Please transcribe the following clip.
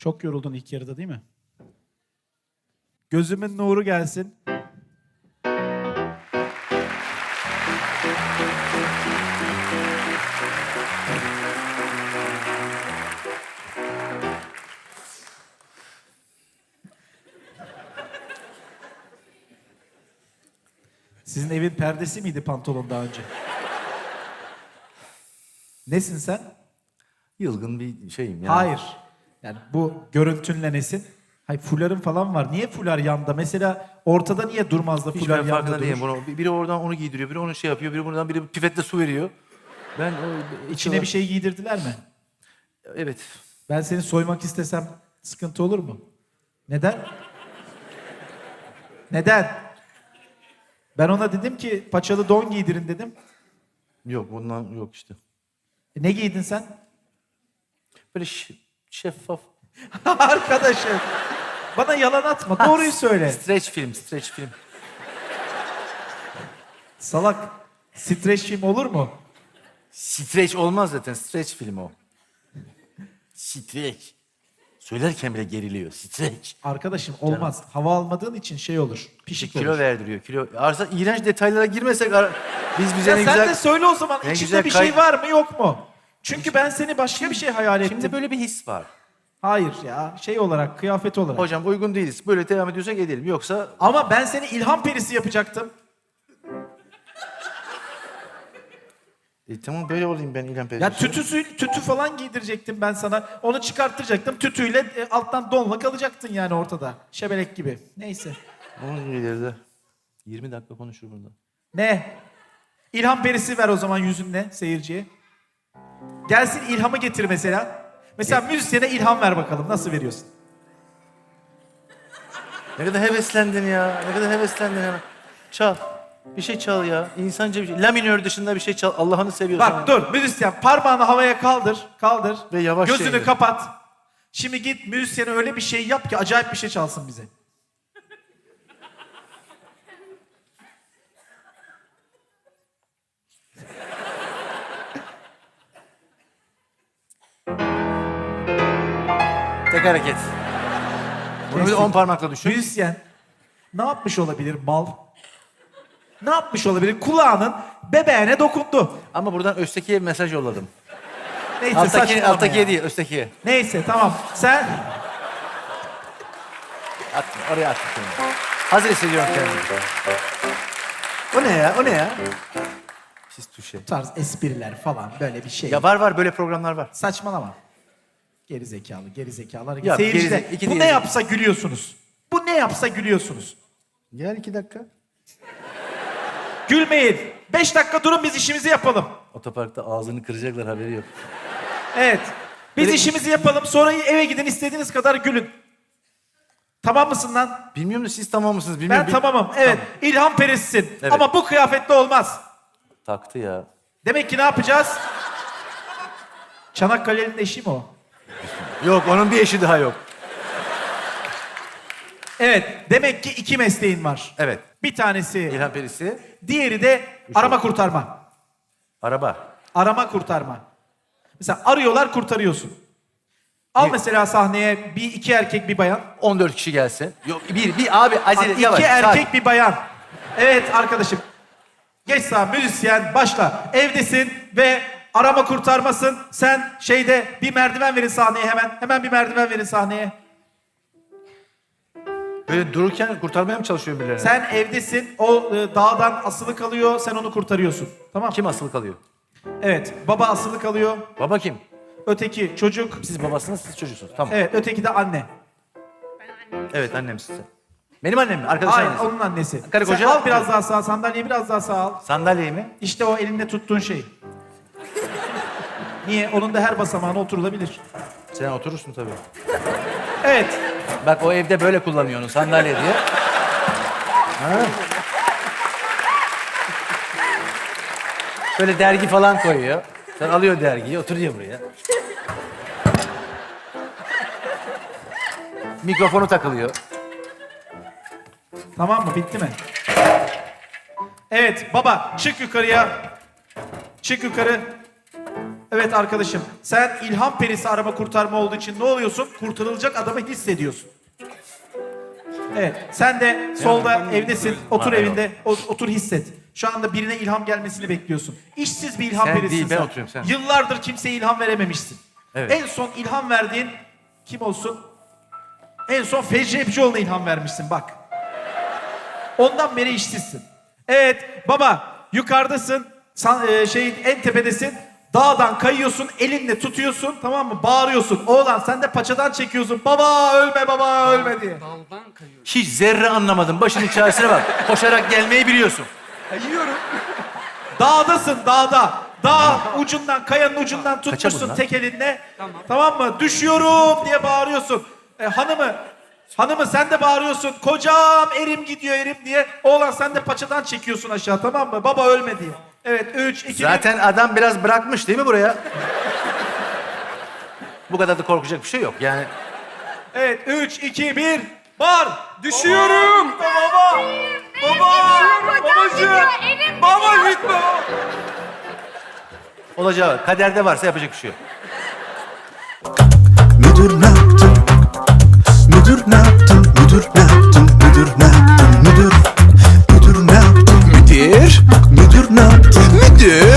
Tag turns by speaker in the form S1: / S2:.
S1: Çok yoruldun ilk yarıda değil mi? Gözümün nuru gelsin. Sizin evin perdesi miydi pantolon daha önce? Nesin sen?
S2: Yılgın bir şeyim yani.
S1: Hayır. Yani bu görüntünle nesin? Hayır fuların falan var. Niye fular yanda? Mesela ortada niye durmaz da
S2: Hiç
S1: fular
S2: ben
S1: yanda
S2: farkında
S1: durur?
S2: değilim. Bunu, biri oradan onu giydiriyor, biri onu şey yapıyor, biri buradan biri pipetle su veriyor. Ben o,
S1: İçine bir şey giydirdiler mi?
S2: Evet.
S1: Ben seni soymak istesem sıkıntı olur mu? Neden? Neden? Ben ona dedim ki paçalı don giydirin dedim.
S2: Yok bundan yok işte.
S1: E, ne giydin sen?
S2: Böyle ş- şeffaf.
S1: Arkadaşım. Bana yalan atma. Doğruyu söyle.
S2: Stretch film, stretch film.
S1: Salak. Streç film olur mu?
S2: Stretch olmaz zaten. Stretch film o. Stretch. Söylerken bile geriliyor. Stretch.
S1: Arkadaşım olmaz. Hava almadığın için şey olur. Pişik
S2: Kilo
S1: olur.
S2: verdiriyor. Kilo. Arsa iğrenç detaylara girmesek ara- biz bize
S1: Ya
S2: ne
S1: sen
S2: güzel...
S1: de söyle o zaman
S2: ne
S1: içinde
S2: güzel
S1: bir
S2: kay-
S1: şey var mı yok mu? Çünkü ben seni başka bir şey hayal ettim.
S2: Şimdi böyle bir his var.
S1: Hayır ya şey olarak kıyafet olarak.
S2: Hocam uygun değiliz. Böyle devam ediyorsak edelim. Yoksa
S1: Ama ben seni ilham perisi yapacaktım.
S2: e, tamam böyle olayım ben İlhan Perisi.
S1: Ya tütüsü, tütü falan giydirecektim ben sana. Onu çıkarttıracaktım. Tütüyle e, alttan donla kalacaktın yani ortada. Şebelek gibi. Neyse.
S2: Onun ileride 20 dakika konuşur burada.
S1: Ne? İlham perisi ver o zaman yüzünle seyirciye. Gelsin ilhamı getir mesela. Mesela müzisyene ilham ver bakalım. Nasıl veriyorsun?
S2: Ne kadar heveslendin ya. Ne kadar heveslendin ya. Çal. Bir şey çal ya. İnsanca bir şey. La minör dışında bir şey çal. Allah'ını seviyorsan.
S1: Bak dur müzisyen parmağını havaya kaldır. Kaldır.
S2: Ve yavaş
S1: Gözünü
S2: çevir.
S1: kapat. Şimdi git müzisyene öyle bir şey yap ki acayip bir şey çalsın bize.
S2: Tek hareket. Bunu bir 10 parmakla düşün.
S1: Müzisyen ne yapmış olabilir mal? Ne yapmış olabilir? Kulağının bebeğine dokundu.
S2: Ama buradan Özteki'ye bir mesaj yolladım.
S1: Neyse
S2: Alttaki,
S1: saçmalama
S2: alttakiye
S1: ya.
S2: değil, Özteki'ye.
S1: Neyse tamam. Sen
S2: At, oraya at. kendini. Hazır hissediyorum kendimi. O ne ya? O ne ya? Pis tuşe.
S1: bu tarz espriler falan böyle bir şey.
S2: Ya var var böyle programlar var.
S1: Saçmalama. Geri zekalı, geri zekalar.
S2: Ya,
S1: Seyirci de,
S2: geri- iki
S1: bu ne yapsa gülüyorsunuz. Bu ne yapsa gülüyorsunuz.
S2: Gel iki dakika.
S1: Gülmeyin. Beş dakika durun biz işimizi yapalım.
S2: Otoparkta ağzını kıracaklar haberi yok.
S1: Evet. Biz
S2: Böyle-
S1: işimizi yapalım. Sonra eve gidin istediğiniz kadar gülün. Tamam mısın lan?
S2: Bilmiyorum da siz tamam mısınız bilmiyorum.
S1: Ben tamamım. Evet. İlham perisisin.
S2: Evet.
S1: Ama bu kıyafetle olmaz.
S2: Taktı ya.
S1: Demek ki ne yapacağız? Çanakkale'nin eşi mi o?
S2: Yok onun bir eşi daha yok.
S1: Evet. Demek ki iki mesleğin var.
S2: Evet.
S1: Bir tanesi,
S2: İlhan Perisi.
S1: diğeri de arama kurtarma.
S2: Araba.
S1: Arama kurtarma. Mesela arıyorlar kurtarıyorsun. Al mesela sahneye bir iki erkek bir bayan.
S2: 14 kişi gelse. Yok bir bir abi acele
S1: iki
S2: yavaş.
S1: erkek bir bayan. Evet arkadaşım. Geç sağ müzisyen başla. Evdesin ve arama kurtarmasın. Sen şeyde bir merdiven verin sahneye hemen. Hemen bir merdiven verin sahneye.
S2: Böyle dururken kurtarmaya mı çalışıyor birilerini?
S1: Sen evdesin. O e, dağdan asılı kalıyor. Sen onu kurtarıyorsun. Tamam.
S2: Kim asılı kalıyor?
S1: Evet. Baba asılı kalıyor.
S2: Baba kim?
S1: Öteki çocuk.
S2: Siz babasınız, siz çocuksunuz. Tamam.
S1: Evet. Öteki de anne.
S2: Evet annemsin sen. Benim annem mi? Arkadaş
S1: Hayır
S2: annesi.
S1: onun annesi.
S2: Karı
S1: Sen
S2: koca-
S1: al biraz daha sağ. Sandalyeyi biraz daha sağ al.
S2: Sandalyeyi mi?
S1: İşte o elinde tuttuğun şey. Niye? Onun da her basamağına oturulabilir.
S2: Sen oturursun tabii.
S1: Evet.
S2: Bak o evde böyle kullanıyor onu sandalye diye. Ha. Böyle dergi falan koyuyor. Sen alıyor dergiyi, oturuyor buraya. Mikrofonu takılıyor.
S1: Tamam mı? Bitti mi? Evet baba çık yukarıya. Çık yukarı. Evet arkadaşım sen ilham perisi arama kurtarma olduğu için ne oluyorsun? Kurtarılacak adamı hissediyorsun. Evet sen de solda evdesin otur evinde o- otur hisset. Şu anda birine ilham gelmesini bekliyorsun. İşsiz bir ilham
S2: Sen
S1: perisin
S2: değil, ben
S1: sen.
S2: oturuyorum, sen.
S1: Yıllardır kimseye ilham verememişsin.
S2: Evet.
S1: En son ilham verdiğin kim olsun? En son Fecri Epcioğlu'na ilham vermişsin bak. Ondan beri işsizsin. Evet baba yukarıdasın. San, e, şeyin en tepedesin. Dağdan kayıyorsun, elinle tutuyorsun tamam mı? Bağırıyorsun. Oğlan sen de paçadan çekiyorsun. Baba ölme baba ölme diye.
S3: Daldan kayıyor.
S2: Hiç zerre anlamadım. Başının çaresine bak. Koşarak gelmeyi biliyorsun.
S3: Kayıyorum.
S1: Dağdasın dağda. Dağ ucundan kayanın ucundan tutmuşsun
S2: bunlar?
S1: tek elinle.
S3: Tamam.
S1: Tamam mı? Düşüyorum diye bağırıyorsun. E, hanımı Hanımı sen de bağırıyorsun. Kocam erim gidiyor erim diye. Oğlan sen de paçadan çekiyorsun aşağı tamam mı? Baba ölme diye. Evet 3, 2,
S2: Zaten adam biraz bırakmış değil mi buraya? Bu kadar da korkacak bir şey yok yani.
S1: Evet 3, 2, 1. Bağır.
S3: Düşüyorum.
S1: Baba. Baba. Baba. Babacığım. Baba gitme. baba.
S2: Olacağı kaderde varsa yapacak bir şey yok.
S4: Müdür ne yaptın? Müdür ne yaptın? Müdür ne yaptın? Müdür ne yaptın? Müdür Yeah.